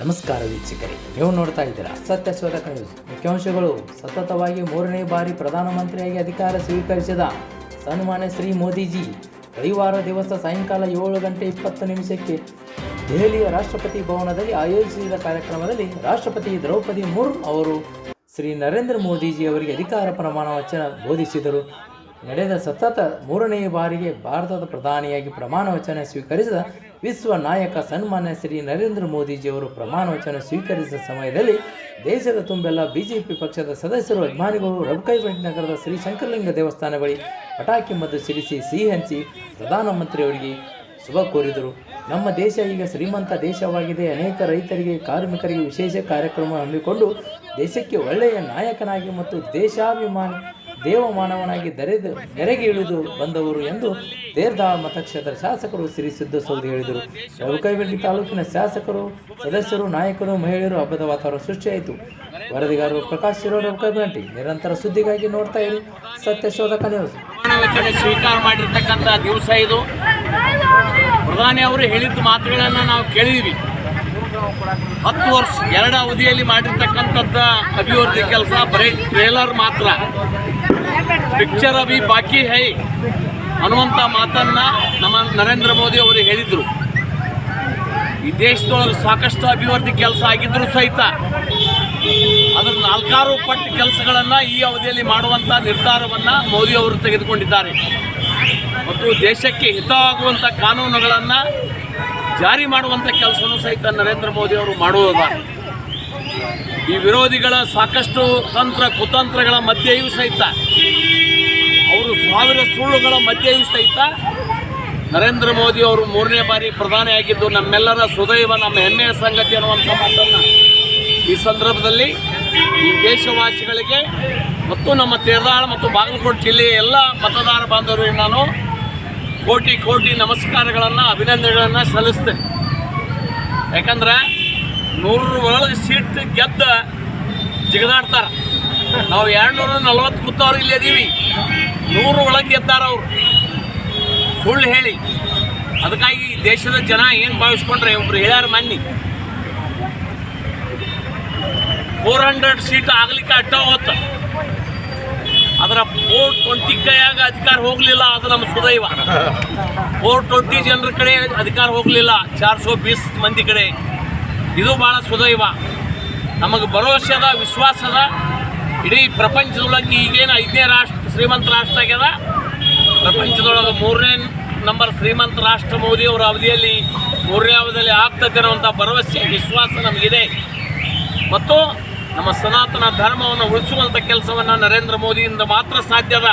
ನಮಸ್ಕಾರ ವೀಕ್ಷಕರೇ, ನೀವು ನೋಡ್ತಾ ಇದ್ದೀರಾ ಸತ್ಯ ಶೋಧಕ ನ್ಯೂಸ್. ಮುಖ್ಯಾಂಶಗಳು, ಸತತವಾಗಿ ಮೂರನೇ ಬಾರಿ ಪ್ರಧಾನಮಂತ್ರಿಯಾಗಿ ಅಧಿಕಾರ ಸ್ವೀಕರಿಸಿದ ಸನ್ಮಾನ್ಯ ಶ್ರೀ ಮೋದಿಜಿ ರವಿವಾರ ದಿವಸ ಸಾಯಂಕಾಲ ಏಳು ಗಂಟೆ ಇಪ್ಪತ್ತು ನಿಮಿಷಕ್ಕೆ ದೆಹಲಿಯ ರಾಷ್ಟ್ರಪತಿ ಭವನದಲ್ಲಿ ಆಯೋಜಿಸಿದ ಕಾರ್ಯಕ್ರಮದಲ್ಲಿ ರಾಷ್ಟ್ರಪತಿ ದ್ರೌಪದಿ ಮುರ್ಮು ಅವರು ಶ್ರೀ ನರೇಂದ್ರ ಮೋದಿಜಿ ಅವರಿಗೆ ಅಧಿಕಾರ ಪ್ರಮಾಣ ವಚನ ಬೋಧಿಸಿದರು. ನಡೆದ ಸತತ ಮೂರನೇ ಬಾರಿಗೆ ಭಾರತದ ಪ್ರಧಾನಿಯಾಗಿ ಪ್ರಮಾಣ ವಚನ ಸ್ವೀಕರಿಸಿದ ವಿಶ್ವ ನಾಯಕ ಸನ್ಮಾನ್ಯ ಶ್ರೀ ನರೇಂದ್ರ ಮೋದಿಜಿಯವರು ಪ್ರಮಾಣ ವಚನ ಸ್ವೀಕರಿಸಿದ ಸಮಯದಲ್ಲಿ ದೇಶದ ತುಂಬೆಲ್ಲ ಬಿಜೆಪಿ ಪಕ್ಷದ ಸದಸ್ಯರು, ಅಭಿಮಾನಿಗಳು ರಬಕೈಬೆಂಟ್ ನಗರದ ಶ್ರೀ ಶಂಕರಲಿಂಗ ದೇವಸ್ಥಾನ ಬಳಿ ಪಟಾಕಿ ಮದ್ದು ಸಿಡಿಸಿ ಸಿಹಿ ಹಂಚಿ ಪ್ರಧಾನಮಂತ್ರಿಯವರಿಗೆ ಶುಭ ಕೋರಿದರು. ನಮ್ಮ ದೇಶ ಈಗ ಶ್ರೀಮಂತ ದೇಶವಾಗಿದೆ. ಅನೇಕ ರೈತರಿಗೆ, ಕಾರ್ಮಿಕರಿಗೆ ವಿಶೇಷ ಕಾರ್ಯಕ್ರಮ ಹಮ್ಮಿಕೊಂಡು ದೇಶಕ್ಕೆ ಒಳ್ಳೆಯ ನಾಯಕನಾಗಿ ಮತ್ತು ದೇಶಾಭಿಮಾನಿ ದೇವಮಾನವನಾಗಿ ದರೆದು, ನೆರೆಗೆ ಇಳಿದು ಬಂದವರು ಎಂದು ದೇರ್ದಾಳ ಮತಕ್ಷೇತ್ರ ಶಾಸಕರು ಶ್ರೀ ಸಿದ್ದಸೌದಿ ಹೇಳಿದರು. ರವಿಕೈಬೆಂಡಿ ತಾಲೂಕಿನ ಶಾಸಕರು, ಸದಸ್ಯರು, ನಾಯಕರು, ಮಹಿಳೆಯರು ಹಬ್ಬದ ವಾತಾವರಣ ಸೃಷ್ಟಿಯಾಯಿತು. ವರದಿಗಾರರು ಪ್ರಕಾಶ್ ಶಿರೋ ರವಿಕೈಬೆಂಟಿ ನಿರಂತರ ಸುದ್ದಿಗಾಗಿ ನೋಡ್ತಾ ಇರಿ ಸತ್ಯ ಶೋಧಕ ನ್ಯೂಸ್. ಸ್ವೀಕಾರ ಮಾಡಿರ್ತಕ್ಕಂಥ ದಿವಸ ಇದು. ಪ್ರಧಾನಿ ಅವರು ಹೇಳಿದ ಮಾತುಗಳನ್ನು ನಾವು ಕೇಳಿದ್ವಿ. ಹತ್ತು ವರ್ಷ, ಎರಡು ಅವಧಿಯಲ್ಲಿ ಮಾಡಿರ್ತಕ್ಕಂಥದ್ದು ಅಭಿವೃದ್ಧಿ ಕೆಲಸ ಬರೀ ಟ್ರೇಲರ್ ಮಾತ್ರ. ಪಿಕ್ಚರ್ ಅಭಿ ಬಾಕಿ ಹೈ. ಅನ್ನುವಂಥ ಮಾತನ್ನು ನಮ್ಮ ನರೇಂದ್ರ ಮೋದಿ ಅವರು ಹೇಳಿದರು. ಈ ದೇಶದೊಳಗೆ ಸಾಕಷ್ಟು ಅಭಿವೃದ್ಧಿ ಕೆಲಸ ಆಗಿದ್ದರೂ ಸಹಿತ ಅದರ ನಾಲ್ಕಾರು ಪಟ್ಟು ಕೆಲಸಗಳನ್ನು ಈ ಅವಧಿಯಲ್ಲಿ ಮಾಡುವಂಥ ನಿರ್ಧಾರವನ್ನು ಮೋದಿ ಅವರು ತೆಗೆದುಕೊಂಡಿದ್ದಾರೆ. ಮತ್ತು ದೇಶಕ್ಕೆ ಹಿತವಾಗುವಂಥ ಕಾನೂನುಗಳನ್ನು ಜಾರಿ ಮಾಡುವಂಥ ಕೆಲಸವೂ ಸಹಿತ ನರೇಂದ್ರ ಮೋದಿ ಅವರು ಮಾಡುವುದ ಈ ವಿರೋಧಿಗಳ ಸಾಕಷ್ಟು ತಂತ್ರ ಕುತಂತ್ರಗಳ ಮಧ್ಯೆಯೂ ಸಹಿತ ಅವರು ಸಾವಿರ ಸುಳ್ಳುಗಳ ಮಧ್ಯೆಯೂ ಸಹಿತ ನರೇಂದ್ರ ಮೋದಿ ಅವರು ಮೂರನೇ ಬಾರಿ ಪ್ರಧಾನಿಯಾಗಿದ್ದು ನಮ್ಮೆಲ್ಲರ ಸುದೈವ, ನಮ್ಮ ಹೆಮ್ಮೆಯ ಸಂಗತಿ ಅನ್ನುವಂಥ ಮಾತನ್ನು ಈ ಸಂದರ್ಭದಲ್ಲಿ ಈ ದೇಶವಾಸಿಗಳಿಗೆ ಮತ್ತು ನಮ್ಮ ತೇರದಾಳ ಮತ್ತು ಬಾಗಲಕೋಟೆ ಜಿಲ್ಲೆಯ ಎಲ್ಲ ಮತದಾರ ಬಾಂಧವರಿಗೆ ನಾನು ಕೋಟಿ ಕೋಟಿ ನಮಸ್ಕಾರಗಳನ್ನು, ಅಭಿನಂದನೆಗಳನ್ನು ಸಲ್ಲಿಸ್ತೇನೆ. ಯಾಕಂದ್ರೆ ನೂರರ ಒಳಗೆ ಸೀಟ್ ಗೆದ್ದ ಜಿಗದಾಡ್ತಾರೆ. ನಾವು ಎರಡು ನೂರ ನಲ್ವತ್ತು ಮುತ್ತವ್ರು ಇಲ್ಲಿ ಅದೀವಿ ನೂರು ಒಳಗೆ ಗೆದ್ದಾರ ಅವರು. ಸುಳ್ಳು ಹೇಳಿ. ಅದಕ್ಕಾಗಿ ದೇಶದ ಜನ ಏನು ಭಾವಿಸ್ಕೊಂಡ್ರೆ ಒಬ್ರು ಹೇಳ್ಯಾರ ಮನ್ನಿ. ಫೋರ್ ಹಂಡ್ರೆಡ್ ಸೀಟ್ ಆಗ್ಲಿಕ್ಕೆ ಅಡ್ಡ ಹೋತ. ಅದರ ಫೋರ್ ಟ್ವೆಂಟಿ ಕೈಯಾಗ ಅಧಿಕಾರ ಹೋಗಲಿಲ್ಲ, ಅದು ನಮ್ಮ ಸುದೈವ. ಫೋರ್ ಟ್ವೆಂಟಿ ಜನರ ಕಡೆ ಅಧಿಕಾರ ಹೋಗಲಿಲ್ಲ, ಚಾರ್ ಸೋ ಬೀಸ್ ಮಂದಿ ಕಡೆ. ಇದು ಭಾಳ ಸುದೈವ. ನಮಗೆ ಭರವಸೆ ಅದ, ವಿಶ್ವಾಸ ಅದ. ಇಡೀ ಪ್ರಪಂಚದೊಳಗೆ ಈಗೇನು ಐದನೇ ರಾಷ್ಟ್ರ, ಶ್ರೀಮಂತ ರಾಷ್ಟ್ರ ಆಗ್ಯದ? ಪ್ರಪಂಚದೊಳಗೆ ಮೂರನೇ ನಂಬರ್ ಶ್ರೀಮಂತ ರಾಷ್ಟ್ರ ಮೋದಿ ಅವರ ಅವಧಿಯಲ್ಲಿ, ಮೂರನೇ ಅವಧಿಯಲ್ಲಿ ಆಗ್ತದೆ ಅನ್ನುವಂಥ ಭರವಸೆ, ವಿಶ್ವಾಸ ನಮಗಿದೆ. ಮತ್ತು ನಮ್ಮ ಸನಾತನ ಧರ್ಮವನ್ನು ಉಳಿಸುವಂಥ ಕೆಲಸವನ್ನು ನರೇಂದ್ರ ಮೋದಿಯಿಂದ ಮಾತ್ರ ಸಾಧ್ಯ ಅದ.